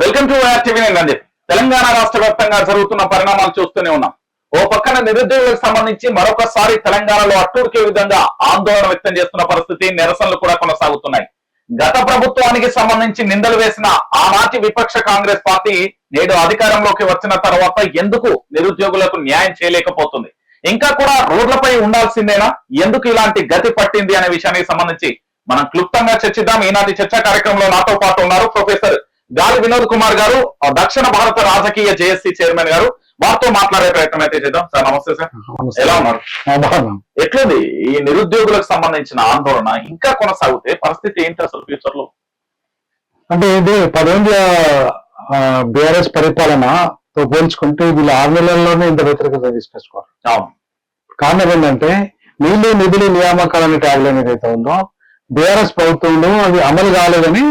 Welcome to TV నేను రంజిత్. తెలంగాణ రాష్ట్ర వ్యాప్తంగా జరుగుతున్న పరిణామాలు చూస్తూనే ఉన్నాం. ఓ పక్కన నిరుద్యోగులకు సంబంధించి మరొకసారి తెలంగాణలో అట్టూరికే విధంగా ఆందోళన వ్యక్తం చేస్తున్న పరిస్థితి నిరసనలు కూడా కొనసాగుతున్నాయి. గత ప్రభుత్వానికి సంబంధించి నిందలు వేసిన ఆనాటి విపక్ష కాంగ్రెస్ పార్టీ నేడు అధికారంలోకి వచ్చిన తర్వాత ఎందుకు నిరుద్యోగులకు న్యాయం చేయలేకపోతుంది? ఇంకా కూడా రోడ్లపై ఉండాల్సిందేనా? ఎందుకు ఇలాంటి గతి పట్టింది అనే విషయానికి సంబంధించి మనం క్లుప్తంగా చర్చిద్దాం. ఈనాటి చర్చా కార్యక్రమంలో నాతో పాటు ఉన్నారు ప్రొఫెసర్ గాలి వినోద్ కుమార్ గారు దక్షిణ భారత రాజకీయ జేఎస్సీ చైర్మన్ గారు. వారితో మాట్లాడే ప్రయత్నం అయితే చేద్దాం. సార్ నమస్తే సార్. ఎలా ఉన్నారు? ఎట్లుంది? ఈ నిరుద్యోగులకు సంబంధించిన ఆందోళన ఇంకా కొనసాగితే పరిస్థితి ఏంటి అసలు ఫ్యూచర్లో? అంటే ఇది పదేళ్ళ బీఆర్ఎస్ పరిపాలనతో పోల్చుకుంటే వీళ్ళు ఆరు నెలల్లోనే ఇంత వ్యతిరేకత తీసుకొచ్చుకోవాలి. కారణం ఏంటంటే నీళ్ళు నిధులు నియామకాలు అనే ట్యాగ్ లైన్ ఏదైతే ఉందో బీఆర్ఎస్ ప్రభుత్వంలో అది అమలు కాలేదని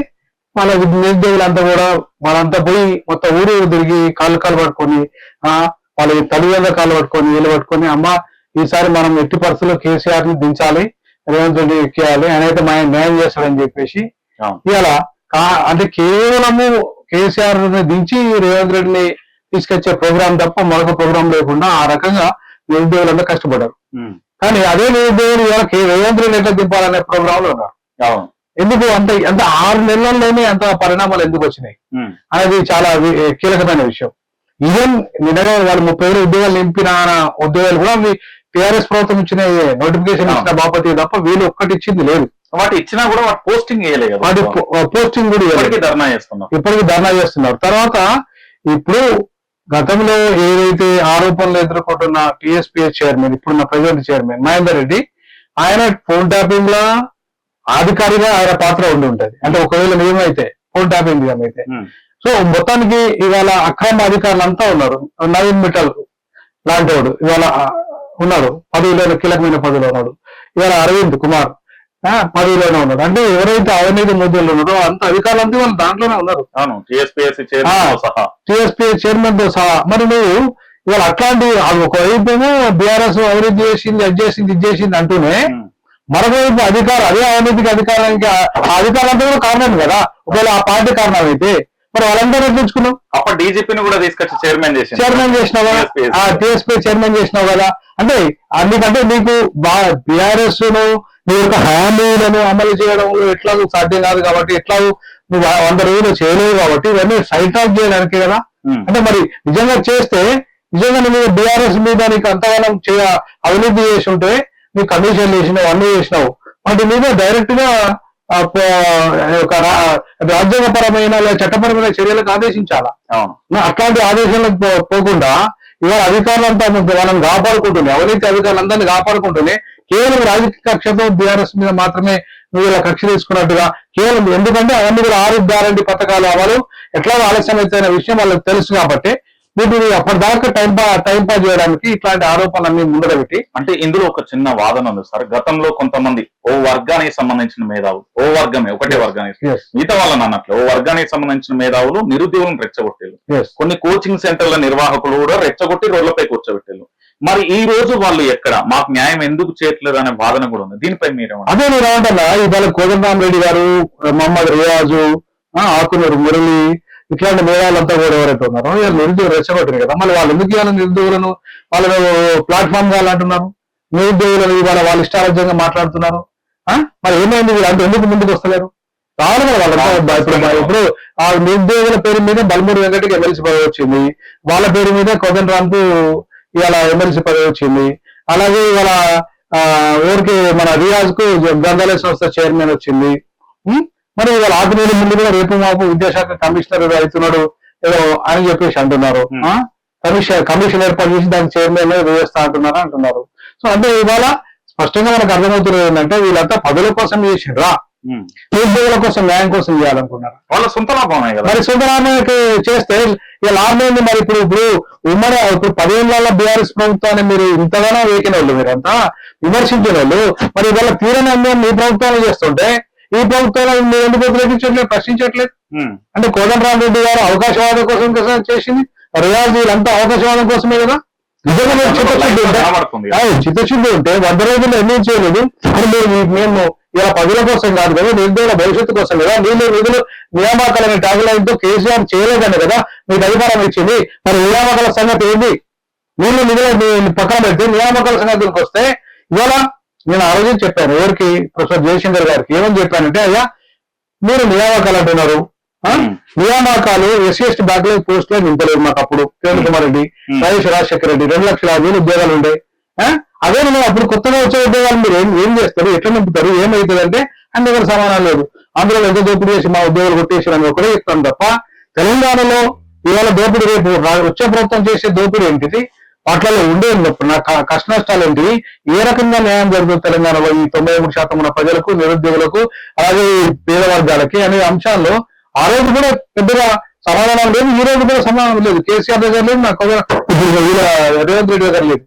వాళ్ళ నిరుద్యోగులంతా కూడా వాళ్ళంతా పోయి మొత్తం ఊరు తిరిగి కాళ్ళు కాళ్ళు పట్టుకొని ఆ వాళ్ళ తల్లిదండ్రుల కాళ్ళు పట్టుకొని వీళ్ళు పట్టుకొని అమ్మ ఈసారి మనం ఎట్టి పరిస్థితుల్లో కేసీఆర్ని దించాలి రేవంత్ రెడ్డి ఎక్కేయాలి ఆయన అయితే మా న్యాయం చేస్తాడని చెప్పేసి ఇలా కా- అంటే కేవలము కేసీఆర్ని దించి రేవంత్ రెడ్డిని తీసుకొచ్చే ప్రోగ్రాం తప్ప మరొక ప్రోగ్రాం లేకుండా ఆ రకంగా నిరుద్యోగులంతా కష్టపడ్డారు. కానీ అదే నిరుద్యోగులు రేవంత్ రెడ్డి ఎట్లా దింపాలనే ప్రోగ్రామ్లో ఉన్నారు ఎందుకు అంత అంత ఆరు నెలల్లోనే అంత పరిణామాలు ఎందుకు వచ్చినాయి? అనేది చాలా కీలకమైన విషయం. ఈవెన్ నిన్ననే వాళ్ళు ముప్పై వేల ఉద్యోగాలు నింపిన ఉద్యోగాలు కూడా టిఆర్ఎస్ ప్రభుత్వం ఇచ్చిన నోటిఫికేషన్ ఇచ్చిన బాపతి తప్ప వీళ్ళు ఒక్కటి ఇచ్చింది లేదు. వాటి ఇచ్చినా కూడా వాటి పోస్టింగ్ వేయలేదు వాటి పోస్టింగ్ కూడా ధర్నా చేస్తున్నాం ఇప్పటికీ ధర్నా చేస్తున్నారు. తర్వాత ఇప్పుడు గతంలో ఏదైతే ఆరోపణలు ఎదుర్కొంటున్న టిఎస్పిఎస్ చైర్మన్ ఇప్పుడున్న ప్రెసిడెంట్ చైర్మన్ మహేందర్ రెడ్డి ఆయన ఫోన్ ట్యాపింగ్లో అధికారిగా ఆయన పాత్ర ఉండి ఉంటది. అంటే ఒకవేళ నిజమైతే ఫోన్ ట్యాపింగ్ నిజమైతే ఉమ్, సో మొత్తానికి ఇవాళ అక్రమ అధికారులు అంతా ఉన్నారు. నవీన్ మిట్టల్ లాంటి వాడు ఇవాళ ఉన్నాడు. పదవిలో కీలకమైన పదవిలో ఉన్నాడు. ఇవాళ అరవింద్ కుమార్ ఆ, పదవిలోనే ఉన్నాడు. అంటే ఎవరైతే అవినీతి ముద్దులు ఉన్నారో అంత అధికారులు అంతా వాళ్ళు దాంట్లోనే ఉన్నారు. అవును టిఎస్పిఎస్సి చైర్మన్తో సహా. మరి నువ్వు ఇవాళ అట్లాంటి ఒకవైపు బీఆర్ఎస్ అభివృద్ధి చేసింది అది చేసింది ఇది చేసింది అంటూనే మరొకవైపు అధికారం అదే అవినీతికి అధికారానికి ఆ అధికారులంతా కూడా కారణం కదా. ఒకవేళ ఆ పార్టీ కారణం అయితే మరి వాళ్ళందరూ తెచ్చుకున్నావు అప్పుడు డీజీపీని కూడా తీసుకొచ్చి చైర్మన్ చేసింది చైర్మన్ చేసినావు? కదా. ఆ టీఎస్పీ చైర్మన్ చేసినావు కదా. అంటే అందుకంటే నీకు బీఆర్ఎస్ను నీ యొక్క హామీలను అమలు చేయడంలో ఎట్లా సాధ్యం కాదు కాబట్టి ఎట్లా నువ్వు వంద రోజులు చేయలేవు కాబట్టి ఇవన్నీ సైట్ ఆఫ్ చేయడానికి కదా. అంటే మరి నిజంగా చేస్తే నిజంగా నువ్వు బీఆర్ఎస్ మీద నీకు అంతగానం చేయ అవినీతి చేసి ఉంటే నీకు కమిషన్ చేసినావు అన్ని చేసినావు. వాటి మీద డైరెక్ట్గా రాజ్యాంగపరమైన లేదా చట్టపరమైన చర్యలకు ఆదేశించాలా? నా- అట్లాంటి ఆదేశాలకు పోకుండా ఇవాళ అధికారులంతా మనం కాపాడుకుంటున్నాయి. అవినీతి అధికారులందరినీ కాపాడుకుంటూనే కేవలం రాజకీయ కక్షతో బీఆర్ఎస్ మీద మాత్రమే నువ్వు ఇలా కక్ష తీసుకున్నట్టుగా కేవలం ఎందుకంటే అవన్నీ కూడా ఆరు గ్యారంటీ పథకాలు అమలు ఎట్లా ఆలస్యం అయితే విషయం వాళ్ళకి తెలుసు కాబట్టి వీటిని అప్పటిదాకా టైం పా టైం పాస్ చేయడానికి ఇట్లాంటి ఆరోపణలన్నీ ముందర పెట్టి అంటే ఇందులో ఒక చిన్న వాదన ఉంది సార్. గతంలో కొంతమంది ఓ వర్గానికి సంబంధించిన మేధావులు ఓ వర్గమే ఒకటే వర్గానికి మిగతా వాళ్ళని అన్నట్లు ఓ వర్గానికి సంబంధించిన మేధావులు నిరుద్యోగులను రెచ్చగొట్టేది ఎస్ కొన్ని కోచింగ్ సెంటర్ల నిర్వాహకులు కూడా రెచ్చగొట్టి రోడ్లపై కూర్చోబెట్టారు మరి ఈ రోజు వాళ్ళు ఎక్కడ? మాకు న్యాయం ఎందుకు చేయట్లేదు అనే వాదన కూడా ఉంది. దీనిపై మీరేమంటారు? అదే నేను ఏమంటున్నా ఇవాళ కోదండరామ్ రెడ్డి గారు మహమ్మద్ రియాజు ఆకునూరు మురళి ఇట్లాంటి మేధావులంతా కూడా ఎవరైతే ఉన్నారో వీళ్ళు నిరుద్యోగులు రెచ్చగొట్టారు కదా. మళ్ళీ వాళ్ళు ఎందుకు ఇవాళ నిరుద్యోగులను? వాళ్ళు ప్లాట్ఫామ్ కావాలంటున్నారు. నిరుద్యోగులను ఇవాళ వాళ్ళు ఇష్టారాజ్యంగా మాట్లాడుతున్నారు? మరి ఏమైంది వీళ్ళు? ఎందుకు ముందుకు వస్తలేరు? రావాలి కదా వాళ్ళంతా. ఇప్పుడు ఇప్పుడు ఆ నిరుద్యోగుల పేరు మీద బల్మూరి వెంకటకి ఎమ్మెల్సీ పదవి వచ్చింది. వాళ్ళ పేరు మీద కోదండరామ్కు ఇవాళ ఎమ్మెల్సీ పదవి వచ్చింది. అలాగే ఇవాళ ఊరికి మన రియాజ్కు గ్రంథాలయ సంస్థ చైర్మన్ వచ్చింది? మరి ఇవాళ ఆకునీరు ముందు కూడా రేపు మాపు విద్యాశాఖ కమిషనర్ అవుతున్నాడు ఏదో అని చెప్పేసి అంటున్నారు? కమిషన్ కమిషన్ ఏర్పాటు చేసి దానికి చైర్మన్ వేస్తా అంటున్నారు అంటున్నారు. సో అంటే ఇవాళ స్పష్టంగా మనకు అర్థమవుతున్నది ఏంటంటే వీళ్ళంతా పదవుల కోసం చేసిండ్రా. నిరుద్యోగుల కోసం న్యాయం కోసం చేయాలనుకున్నారు? వాళ్ళ సొంత లాభమే కదా. మరి సుందరానికి చేస్తే ఇక లాభం ఏంది మరి ఇప్పుడు ఇప్పుడు ఉమ్మడి ఇప్పుడు పదిహేనుల బీఆర్ఎస్ ప్రభుత్వాన్ని మీరు ఇంతగానో వేకిన వాళ్ళు మీరంతా విమర్శించిన వాళ్ళు. మరి ఇవాళ తీరని అన్యాయం మీ ప్రభుత్వాలు చేస్తుంటే ఈ ప్రభుత్వాలను మీరు ఎందుకు వ్యతిరేకించట్లేదు? ప్రశ్నించట్లేదు. అంటే కోదండరామ్ రెడ్డి గారు అవకాశవాదం కోసం కోసం చేసింది. రియాజ్ వీళ్ళంతా అవకాశవాదం కోసమే కదా? నిజంగా చిత్తశుద్ధి ఉంటే చిత్తశుద్ధి వంద రోజులు ఎన్ని చేయలేదు? మేము ఇలా ప్రజల కోసం కాదు కదా నిరుద్యోగుల భవిష్యత్తు కోసం కదా? నీళ్ళు నిధులు నియామకాలని ట్యాగులైన్తో కేసీఆర్ చేయలేదని కదా? మీకు అధికారం ఇచ్చింది. మరి నియామకాల సంగతి ఏంటి నీళ్ళు నిధులు పక్కన పెట్టి నియామకాల సంగతికి వస్తే ఇవాళ నేను ఆ రోజు చెప్పాను ఎవరికి? ప్రొఫెసర్ జయశంకర్ గారికి. ఏమని చెప్పానంటే అయ్యా మీరు నియామకాలు అంటున్నారు. నియామకాలు ఎస్సీ ఎస్టీ బ్యాక్లాగ్ పోస్ట్లో నింపలేదు మాకు అప్పుడు. కిరణ్ కుమార్ రెడ్డి. వైఎస్ రాజశేఖర రెడ్డి రెండు లక్షల యాభై ఉద్యోగాలు ఉండే? అదే నువ్వు అప్పుడు కొత్తగా వచ్చే ఉద్యోగాలు మీరు ఏం ఏం చేస్తారు? ఎట్లా నింపుతారు? ఏమైతుంది అంటే అన్ని దగ్గర సమానం లేదు అందులో ఎంత దోపిడీ చేసి మా ఉద్యోగాలు కొట్టేసి అని ఒకటే చెప్తాను తప్ప తెలంగాణలో ఇవాళ దోపిడీ రేపు వచ్చే ప్రభుత్వం చేసే దోపిడీ ఏంటిది? వాటిలో ఉండే నా క- కష్ట నష్టాలు ఏంటివి ఏ రకంగా న్యాయం జరుగుతుంది తెలంగాణలో ఈ తొంభై మూడు శాతం ఉన్న ప్రజలకు నిరుద్యోగులకు అలాగే పేదవర్గాలకి పేద వర్గాలకి అనే అంశాల్లో ఆ రోజు కూడా పెద్దగా సమాధానం లేదు ఈ రోజు కూడా సమాధానం లేదు. కేసీఆర్ దగ్గర లేదు నాకు కూడా వీళ్ళ రేవంత్ రెడ్డి దగ్గర లేదు.